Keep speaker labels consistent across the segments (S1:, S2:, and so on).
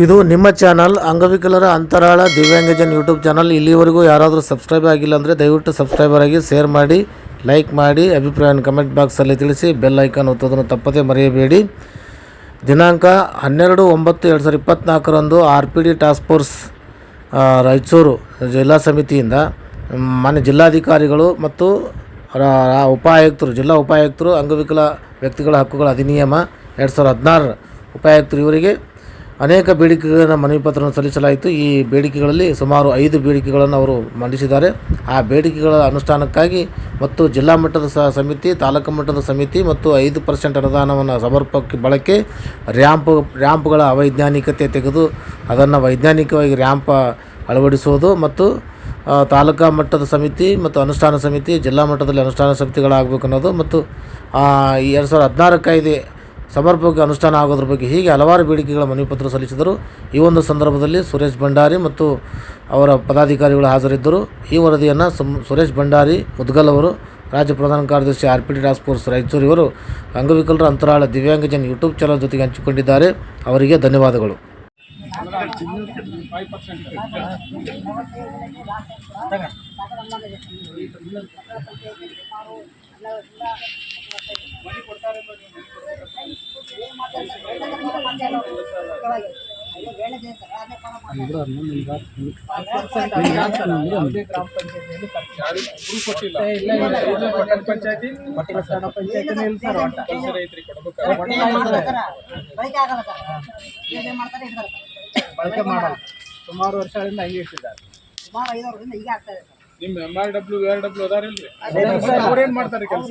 S1: ಇದು ನಿಮ್ಮ ಚಾನಲ್ ಅಂಗವಿಕಲರ ಅಂತರಾಳ ದಿವ್ಯಾಂಗಜನ್ ಯೂಟ್ಯೂಬ್ ಚಾನಲ್. ಇಲ್ಲಿವರೆಗೂ ಯಾರಾದರೂ ಸಬ್ಸ್ಕ್ರೈಬ್ ಆಗಿಲ್ಲ ಅಂದರೆ ದಯವಿಟ್ಟು ಸಬ್ಸ್ಕ್ರೈಬರ್ ಆಗಿ ಶೇರ್ ಮಾಡಿ, ಲೈಕ್ ಮಾಡಿ ಅಭಿಪ್ರಾಯವನ್ನು ಕಮೆಂಟ್ ಬಾಕ್ಸಲ್ಲಿ ತಿಳಿಸಿ, ಬೆಲ್ ಐಕಾನ್ ಒತ್ತೋದನ್ನು ತಪ್ಪದೇ ಮರೆಯಬೇಡಿ. ದಿನಾಂಕ ಹನ್ನೆರಡು ಒಂಬತ್ತು ಎರಡು ಸಾವಿರದ ಇಪ್ಪತ್ತ್ನಾಲ್ಕರಂದು R P D task force Raichur ಜಿಲ್ಲಾ ಸಮಿತಿಯಿಂದ ಮಾನ್ಯ ಜಿಲ್ಲಾಧಿಕಾರಿಗಳು ಮತ್ತು ಉಪಾಯುಕ್ತರು, ಜಿಲ್ಲಾ ಉಪಾಯುಕ್ತರು, ಅಂಗವಿಕಲ ವ್ಯಕ್ತಿಗಳ ಹಕ್ಕುಗಳ ಅಧಿನಿಯಮ ಎರಡು ಸಾವಿರದ ಹದಿನಾರರ ಉಪಾಯುಕ್ತರು ಇವರಿಗೆ ಅನೇಕ ಬೇಡಿಕೆಗಳನ್ನು ಮನವಿ ಪತ್ರವನ್ನು ಸಲ್ಲಿಸಲಾಯಿತು. ಈ ಬೇಡಿಕೆಗಳಲ್ಲಿ ಸುಮಾರು ಐದು ಬೇಡಿಕೆಗಳನ್ನು ಅವರು ಮಂಡಿಸಿದ್ದಾರೆ. ಆ ಬೇಡಿಕೆಗಳ ಅನುಷ್ಠಾನಕ್ಕಾಗಿ ಮತ್ತು ಜಿಲ್ಲಾ ಮಟ್ಟದ ಸಹ ಸಮಿತಿ, ತಾಲೂಕು ಮಟ್ಟದ ಸಮಿತಿ ಮತ್ತು ಐದು ಪರ್ಸೆಂಟ್ ಅನುದಾನವನ್ನು ಸಮರ್ಪಕ ಬಳಕೆ ರ್ಯಾಂಪ್, ರ್ಯಾಂಪ್ಗಳ ಅವೈಜ್ಞಾನಿಕತೆ ತೆಗೆದು ಅದನ್ನು ವೈಜ್ಞಾನಿಕವಾಗಿ ರ್ಯಾಂಪ್ ಅಳವಡಿಸುವುದು ಮತ್ತು ತಾಲೂಕಾ ಮಟ್ಟದ ಸಮಿತಿ ಮತ್ತು ಅನುಷ್ಠಾನ ಸಮಿತಿ, ಜಿಲ್ಲಾ ಮಟ್ಟದಲ್ಲಿ ಅನುಷ್ಠಾನ ಸಮಿತಿಗಳಾಗಬೇಕು ಅನ್ನೋದು ಮತ್ತು ಎರಡು ಸಾವಿರದ ಹದಿನಾರು ಕಾಯ್ದೆ ಸಮರ್ಪಕ ಅನುಷ್ಠಾನ ಆಗೋದ್ರ ಬಗ್ಗೆ ಹೀಗೆ ಹಲವಾರು ಬೇಡಿಕೆಗಳ ಮನವಿ ಪತ್ರ ಸಲ್ಲಿಸಿದರು. ಈ ಒಂದು ಸಂದರ್ಭದಲ್ಲಿ ಸುರೇಶ್ ಭಂಡಾರಿ ಮತ್ತು ಅವರ ಪದಾಧಿಕಾರಿಗಳು ಹಾಜರಿದ್ದರು. ಈ ವರದಿಯನ್ನು ಸುರೇಶ್ ಭಂಡಾರಿ, ಮುದ್ಗಲ್ ಅವರು, ರಾಜ್ಯ ಪ್ರಧಾನ ಕಾರ್ಯದರ್ಶಿ R P D task force Raichur ಇವರು ಅಂಗವಿಕಲರ ಅಂತರಾಳ ದಿವ್ಯಾಂಗಜನ್ ಯೂಟ್ಯೂಬ್ ಚಾನಲ್ ಜೊತೆಗೆ ಹಂಚಿಕೊಂಡಿದ್ದಾರೆ. ಅವರಿಗೆ ಧನ್ಯವಾದಗಳು.
S2: ಬಳಕೆ
S3: ಮಾಡಲ್ಲ ಸುಮಾರು ವರ್ಷಗಳಿಂದ ಹಂಗೆ ಇಟ್ಟಿದ್ದಾರೆ
S2: ಸುಮಾರು ಐದು ವರ್ಷದಿಂದ ಈಗ ಆಗ್ತಾ ಇದೆ ಸರ್
S4: ನಿಮ್ M R W R W ಅದಾರಿಲ್ರಿ ಅವ್ರೇನ್ ಮಾಡ್ತಾರೆ ಕೆಲಸ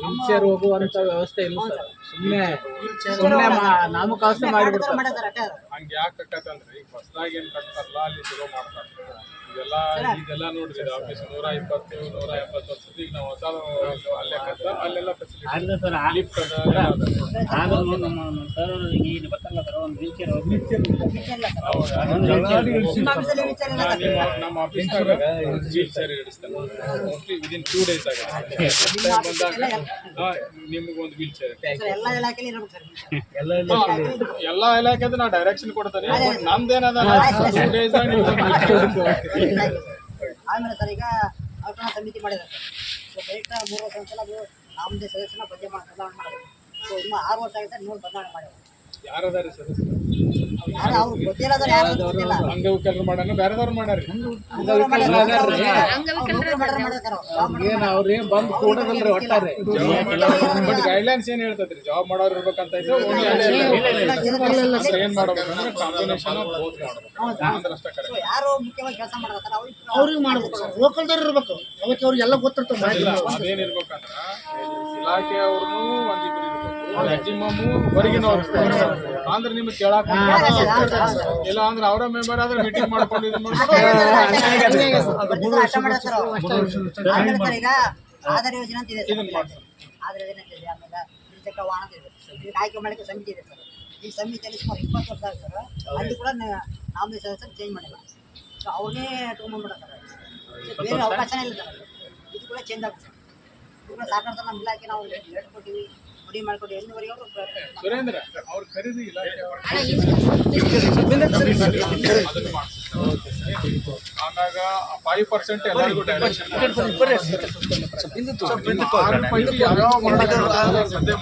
S3: ವೀಲ್ಚೇರ್ ಹೋಗುವಂತ ವ್ಯವಸ್ಥೆ ಇಲ್ಲ ಸರ್. ಸುಮ್ಮನೆ ಸುಮ್ಮನೆ ನಾಮಕಾವಸ್ಥೆ ಮಾಡಿಬಿಡ್ತಾರೆ.
S4: ಹಂಗೆ ಯಾಕೆ ಕಟ್ಟತ್ತಂದ್ರೆ ಈಗ ಹೊಸದಾಗಿ ಏನ್ ಕಟ್ತಾರಲ್ಲ ಅಲ್ಲಿ ಶುರು ಮಾಡ್ತಾರೆ. ಇದೆಲ್ಲ ಇದೆಲ್ಲ ನೋಡ್ರಿ ಆಫೀಸ್ ನೂರ ಇಪ್ಪತ್ತು ನೂರ ಎಪ್ಪತ್ತು ವರ್ಷದ ಈಗ ನಾವು ಹೊಸ ಅಲ್ಲೇ ಕತ್ತ ಅಲ್ಲೆಲ್ಲ ಫೆಸಿಲಿಟಿ.
S2: ನಿಮ್ಮ
S4: ಆಫೀಸ್ ವೀಲ್ ಚೇರ್ ಇಡಿಸ್ತಾನೆ. ಮೋಸ್ಟ್ಲಿ ವಿದಿನ್ ಟೂ ಡೇಸ್ ಆಗ. ಬಂದಾಗ ವೀಲ್ ಚೇರ್
S2: ಎಲ್ಲ
S4: ಎಲ್ಲಾ ಇಲಾಖೆದು ನಾ ಡೈರೆಕ್ಷನ್ ಕೊಡ್ತೇನೆ. ಬಟ್ ನಮ್ದೇನದ ಟೂ ಡೇಸ್
S2: ಆಮೇಲೆ ಸರ್, ಈಗ ಔತಣ ಸಮಿತಿ ಮಾಡಿದ್ದಾರೆ. ಸೊ ಕನಿಷ್ಠ ಮೂರು ವರ್ಷ ಒಂದ್ಸಲ ಅದು ನಮ್ಮದೇ ಸದಸ್ಯನ ಬದಲಾವಣೆ ಮಾಡೋದು ಸೊ ಇನ್ನು ಆರು ವರ್ಷ ಆಗಿದೆ ಇನ್ನೂ ಬದಲಾವಣೆ ಮಾಡಿದ್ರು
S4: ಯಾರದಾರಿ ಸದಸ್ಯರು ಅಂಗವಿಕಲರು ಮಾಡೋಣ ಬೇರೆದವ್ರು ಮಾಡ್ಯಾರಿ.
S3: ಏನ್ ಅವ್ರೇನ್ ಬಂದು ಕೂಡದಲ್ರಿ ಒಟ್ಟಾರೆ?
S4: ಬಟ್ ಗೈಡ್ಲೈನ್ಸ್ ಏನ್ ಹೇಳ್ತದ್ರಿ? ಜಾಬ್ ಮಾಡೋರು ಇರ್ಬೇಕಂತ ಏನ್ ಮಾಡ್ಬೇಕಂದ್ರೆ ಕಾಂಬಿನೇಷನ್ ಬೋತ್ ಮಾಡ್ಬೇಕು.
S2: ಅವ್ರಿಗೆ
S5: ಲೋಕಲ್ದವ್ರು ಇರ್ಬೇಕು. ಅವಕ್ಕೆ ಅವ್ರಿಗೆಲ್ಲ
S4: ಅದೇನ್ ಇರ್ಬೇಕಂದ್ರ ಒಂದಿಬ್ರು ಇರ್ಬೇಕು. ಮ್ಯಾಕ್ಸಿಮಮ್ ಹೊರಗಿನವ್ರು ಅಂದ್ರೆ ನಿಮ್ಗೆ ಕೇಳಾಕ ಇಲ್ಲ ಅಂದ್ರೆ ಅವರ ಮೆಂಬರ್ ಆದ್ರೆ ಮೀಟಿಂಗ್ ಮಾಡ್ಕೊಂಡು ಇದು
S2: ಆಧಾರ ಯೋಜನೆ ಅಂತ ಇದೆ. ಆಧಾರ ಯೋಜನೆ ಅಂತ ಇದೆ ಆಮೇಲೆ ದ್ವಿಚಕ್ರ ವಾಹನ ಇದೆ ಇದಕ್ಕೆ ಆಯ್ಕೆ ಮಾಡಲಿಕ್ಕೆ ಸಮಿತಿ ಇದೆ ಸರ್. ಈ ಸಮಿತಿಯಲ್ಲಿ ಸುಮಾರು ಇಪ್ಪತ್ತು ವರ್ಷ ಆಗಿದೆ ಸರ್. ಅಲ್ಲಿ ಕೂಡ ಸದಸ್ಯರು ಚೇಂಜ್ ಮಾಡಿಲ್ಲ. ಸೊ ಅವ್ರನ್ನೇ ತೊಗೊಂಡ್ಬಿಡ್ತಾರೆ ಬೇರೆ ಅವಕಾಶನೇ ಇಲ್ಲ ಸರ್. ಇದು ಕೂಡ ಚೇಂಜ್ ಆಗುತ್ತೆ ಇದು ಕೂಡ ಸಾಕಷ್ಟು ನಮ್ಮ ಇಲಾಖೆ ನಾವು ಲೇಟ್ ಎಲ್ಲಿವರೆಗೆ.
S4: ಸುರೇಂದ್ರ ಅವ್ರ ಖರೀದಿ ಫೈವ್ ಪರ್ಸೆಂಟ್ ಎಲ್ಲರಿಗೂ ಡೈರೆಕ್ಷನ್ ಸದ್ಯ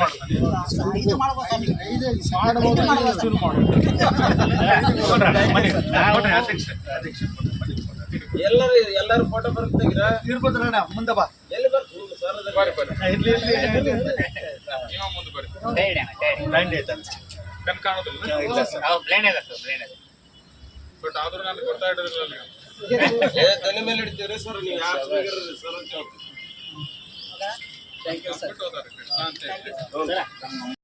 S6: ಎಲ್ಲರೂ ಎಲ್ಲರೂ ಫೋಟೋ ಬರ್ತೀರಾ
S5: ಇರ್ಬೋದು ಮುಂದೆ ಬಾ
S6: ಎಲ್ಲಿ ಬರ್ತೀವಿ ಸರ್
S4: ನೀವು ಮುಂದೆ ಬರ್ರಿ ಕಣ್ ಕಾಣೋದಿಲ್ಲ ಬಟ್ ಆದ್ರೂ ನನಗೆ ಗೊತ್ತಾಗಿರೋದಿಲ್ಲ
S6: ದನಿ ಮೇಲೆ ಇಡ್ತೀರಿ ಸರ್ ನೀವು ಯಾಕೆ ಸರ್ ಅಂತ ಹೇಳ್ತೀವಿ
S4: ಸರ್ ಅಂತ ಹೇಳಿ